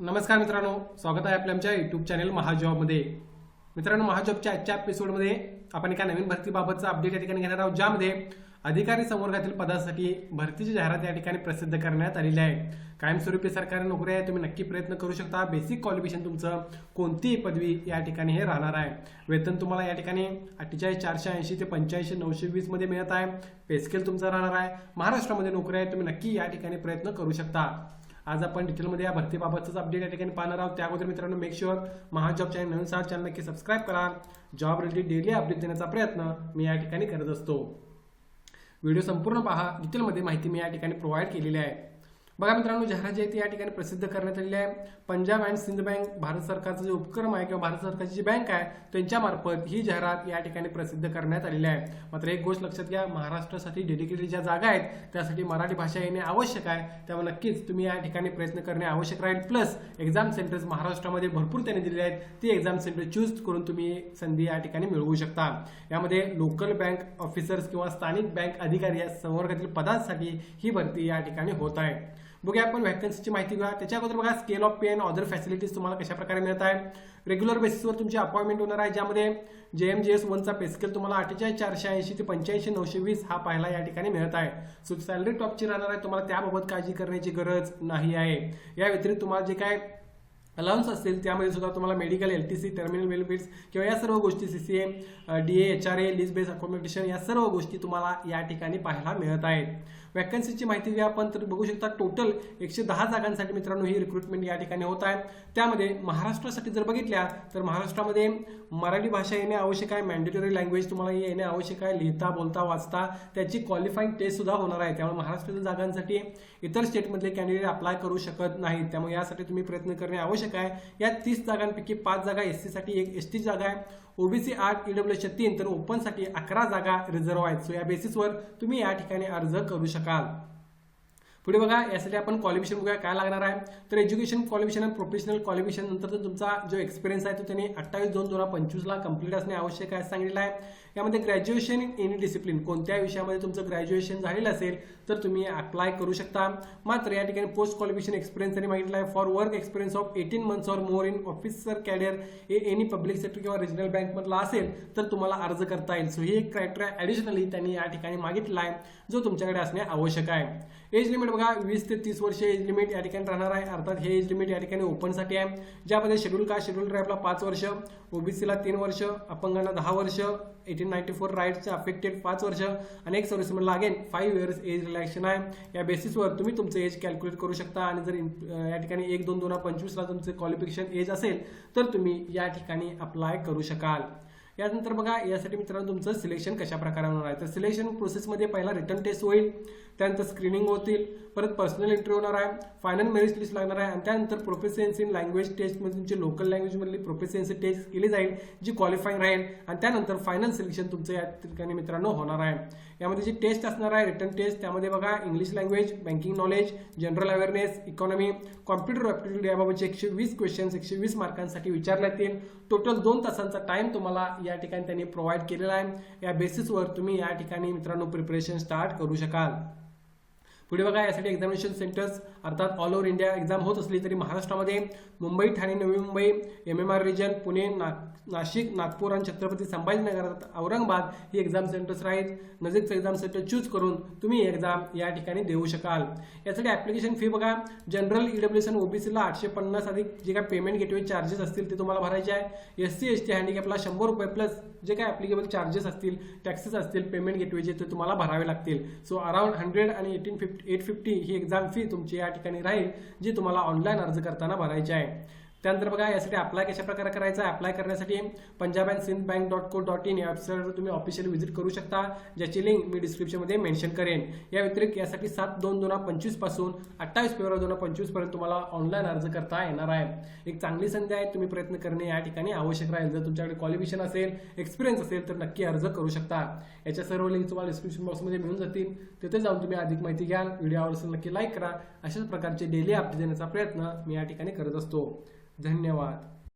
नमस्कार मित्रांनो स्वागत आहे आपल्या आमच्या युट्यूब चॅनल महाजॉबमध्ये. मित्रांनो महाजॉबच्या आजच्या एपिसोडमध्ये आपण एका नवीन भरतीबाबतचा अपडेट या ठिकाणी घेणार आहोत ज्यामध्ये अधिकारी संवर्गातील पदासाठी भरतीची जाहिरात या ठिकाणी प्रसिद्ध करण्यात आलेली आहे. कायमस्वरूपी सरकारी नोकरी आहे तुम्ही नक्की प्रयत्न करू शकता. बेसिक क्वालिफिकेशन तुमचं कोणतीही पदवी या ठिकाणी हे राहणार आहे. वेतन तुम्हाला या ठिकाणी अठ्ठेचाळीस चारशे ऐंशी ते पंच्याऐंशी नऊशे वीसमध्ये मिळत आहे. पेस्केल तुमचा राहणार आहे. महाराष्ट्रामध्ये नोकरी आहे तुम्ही नक्की या ठिकाणी प्रयत्न करू शकता. आज आपण डिटेलमध्ये या भरतीबाबतच अपडेट या ठिकाणी पाहणार आहोत. त्या अगोदर मित्रांनो मेक शुअर महाजॉब चॅनल नवीन सार चॅनल नक्की सबस्क्राईब करा. जॉब रिलेटेड डेली अपडेट देण्याचा प्रयत्न मी या ठिकाणी करत असतो. व्हिडिओ संपूर्ण पहा. डिटेलमध्ये माहिती मी या ठिकाणी प्रोव्हाइड केलेली आहे. बघा मित्रांनो जाहिरात जी आहे ती या ठिकाणी प्रसिद्ध करण्यात आलेली आहे. पंजाब अँड सिंध बँक भारत सरकारचा जो उपक्रम आहे किंवा भारत सरकारची जी बँक आहे त्यांच्यामार्फत ही जाहिरात या ठिकाणी प्रसिद्ध करण्यात आलेली आहे. मात्र एक गोष्ट लक्षात घ्या महाराष्ट्रासाठी डेडिकेटेड ज्या जागा आहेत त्यासाठी मराठी भाषा येणे आवश्यक आहे. त्यामुळे नक्कीच तुम्ही या ठिकाणी प्रयत्न करणे आवश्यक राहील. प्लस एक्झाम सेंटर्स महाराष्ट्रामध्ये भरपूर त्यांनी दिलेले आहेत. ती एक्झाम सेंटर चूज करून तुम्ही संधी या ठिकाणी मिळवू शकता. यामध्ये लोकल बँक ऑफिसर्स किंवा स्थानिक बँक अधिकारी या संवर्गातील पदांसाठी ही भरती या ठिकाणी होत आहे. बघूया आपण व्हॅकन्सीची माहिती घ्या त्याच्या अगोदर बघा scale of pay and other facilities तुम्हाला कशा प्रकारे मिळत आहे? रेग्युलर बेसिसवर तुमची अपॉइंटमेंट होणार आहे ज्यामध्ये जे एम जे एस वनचा पेस्केल तुम्हाला अठ्ठेचाळीस चारशे ऐंशी ते पंच्याऐंशी नऊशे वीस हा पाहायला या ठिकाणी मिळत आहे. सो सॅलरी टॉपची राहणार आहे. तुम्हाला त्याबाबत काळजी करण्याची गरज नाही आहे. या व्यतिरिक्त तुम्हाला जे काय अलाउन्स असतील त्यामध्ये सुद्धा तुम्हाला medical L T C terminal benefits किंवा या सर्व गोष्टी C C A D H R A list base accommodation या सर्व गोष्टी तुम्हाला या ठिकाणी पाहायला मिळत आहेत. वॅकन्सीची माहिती घ्या आपण तर बघू शकता टोटल एकशे दहा जागांसाठी मित्रांनो ही रिक्रुटमेंट या ठिकाणी होत आहे. त्यामध्ये महाराष्ट्रासाठी जर बघितल्या तर महाराष्ट्रामध्ये मराठी भाषा येणे आवश्यक आहे मॅन्डेटरी लँग्वेज तुम्हाला येणे आवश्यक आहे लिहिता बोलता वाचता त्याची क्वालिफाईंग टेस्ट सुद्धा होणार आहे. त्यामुळे महाराष्ट्रातील जागांसाठी इतर स्टेटमधले कॅन्डिडेट अप्लाय करू शकत नाहीत. त्यामुळे यासाठी तुम्ही प्रयत्न करणे आवश्यक आहे. या तीस जागांपैकी पाच जागा एससाठी एक एस टी जागा आहे. ओबीसी आठ ईडब्ल्यूच्या तीन तर ओपनसाठी अकरा जागा रिझर्व्ह आहेत. सो या बेसिसवर तुम्ही या ठिकाणी अर्ज करू शकाल. पुढे बघा यासाठी आपण क्वालिफिकेशन बघूया काय लागणार आहे. तर एज्युकेशन क्वालिफिकेशन आणि प्रोफेशनल क्वालिफिकेशन नंतर तुमचा जो एक्सपिरियन्स आहे तो त्यांनी अठ्ठावीस दोन दोन हजार पंचवीसला कंप्लीट असणे आवश्यक आहे सांगितलं आहे. यामध्ये ग्रॅज्युएशन इन एनी डिसिप्लिन कोणत्या विषयामध्ये तुमचं ग्रॅज्युएशन झालेलं असेल तर तुम्ही अप्लाय करू शकता. मात्र या ठिकाणी पोस्ट क्वालिफिकेशन एक्सपिरियन्स त्यांनी मागितलं आहे. For work experience of eighteen months or more in officer career a any public sector किंवा रिजनल बँकमधला असेल तर तुम्हाला अर्ज करता येईल. सो ही एक क्रायटेरिया ॲडिशनली त्यांनी या ठिकाणी मागितला आहे जो तुमच्याकडे असणे आवश्यक आहे. एज लिमिट बघा वीस ते तीस वर्ष एज लिमिट या ठिकाणी राहणार आहे. अर्थात हे एज लिमिट या ठिकाणी ओपनसाठी आहे. ज्यामध्ये शेड्यूल काय? शेड्यूल ट्राईबला पाच वर्ष ओबीसीला तीन वर्ष अपंगांना दहा वर्ष एटीन नाईन्टी फोर राईट्सचे अफेक्टेड पाच वर्ष आणि एक सर्व्हिसमॅनला again five years age relaxation आहे. या बेसिसवर तुम्ही तुमचं एज कॅल्क्युलेट करू शकता आणि जर या ठिकाणी एक दोन दोन हजार पंचवीसला तुमचं क्वालिफिकेशन एज असेल तर तुम्ही या ठिकाणी अप्लाय करू शकाल. यानंतर बघा यासाठी मित्रांनो तुमचं सिलेक्शन कशा प्रकारे होणार आहे? तर सिलेक्शन प्रोसेसमध्ये पहिला रिटर्न टेस्ट होईल त्यानंतर स्क्रीनिंग होतील परत पर्सनल इंटरव्ह्यू होणार आहे फायनल मेरिट लिस्ट लागणार आहे आणि त्यानंतर प्रोफेसियन्सी इन लँग्वेज टेस्टमध्ये तुमची लोकल लँग्वेजमधली प्रोफेसेन्सी टेस्ट केली जाईल जी क्वालिफाईंग राहील आणि त्यानंतर फायनल सिलेक्शन तुमचं या ठिकाणी मित्रांनो होणार आहे. यामध्ये जी टेस्ट असणार आहे रिटर्न टेस्ट त्यामध्ये बघा English language banking knowledge general awareness economy computer aptitude याबाबतचे एकशे वीस क्वेश्चन्स एकशे वीस मार्कांसाठी विचारण्यात येईल. टोटल दोन तासांचा टाइम तुम्हाला या ठिकाणी त्यांनी प्रोव्हाइड केलेला आहे. या बेसिसवर तुम्ही या ठिकाणी मित्रांनो प्रिपरेशन स्टार्ट करू शकाल. पुढे बघा यासाठी एक्झामिनेशन सेंटर्स अर्थात ऑल ओव्हर इंडिया एक्झाम होत असली तरी महाराष्ट्रामध्ये Mumbai Thane Navi Mumbai M M R region Pune ना नाशिक नागपूर आणि छत्रपती संभाजीनगर औरंगाबाद ही एक्झाम सेंटर्स आहेत नजीकचं एक्झाम सेंटर चूज करून तुम्ही एक्झाम या ठिकाणी देऊ शकाल. यासाठी ऍप्लिकेशन फी बघा जनरल ईडब्ल्यूएस आणि ओबीसीला आठशे पन्नास अधिक जे काय पेमेंट गेटवे चार्जेस असतील ते तुम्हाला भरायचे आहे. एस सी एस टी हँडिकॅपला शंभर रुपये प्लस जे काय ॲप्लिकेबल चार्जेस असतील टॅक्सेस असतील पेमेंट गेटवेचे ते तुम्हाला भरावे लागतील. सो अराउंड हंड्रेड आणि एटीन फिफ्टी एट फिफ्टी ही एक्झाम फी तुमची या ठिकाणी राहील जी तुम्हाला ऑनलाईन अर्ज करताना भरायची आहे. त्यानंतर बघा यासाठी अप्लाय कशा प्रकारे करायचा? अप्लाय करण्यासाठी Punjab and Sind bank dot co dot in या वेबसाईटवर तुम्ही ऑफिशियल व्हिजिट करू शकता. ज्याची लिंक मी डिस्क्रिप्शनमध्ये मेन्शन करेन. या व्यतिरिक्त यासाठी सात दोन दोन हजार पंचवीसपासून अठ्ठावीस फेब्रुवारी दोन हजार पंचवीसपर्यंत तुम्हाला ऑनलाईन अर्ज करता येणार आहे. एक चांगली संधी आहे तुम्ही प्रयत्न करणे या ठिकाणी आवश्यक राहील. जर तुमच्याकडे क्वालिफिकेशन असेल एक्सपिरियन्स असेल तर नक्की अर्ज करू शकता. याच्या सर्व लिंक तुम्हाला डिस्क्रिप्शन बॉक्समध्ये मिळून जातील. तिथे जाऊन तुम्ही अधिक माहिती घ्याल. व्हिडिओ आवडल्यास नक्की लाईक करा. अशाच प्रकारचे डेली अपडेट देण्याचा प्रयत्न मी या ठिकाणी करत असतो. धन्यवाद.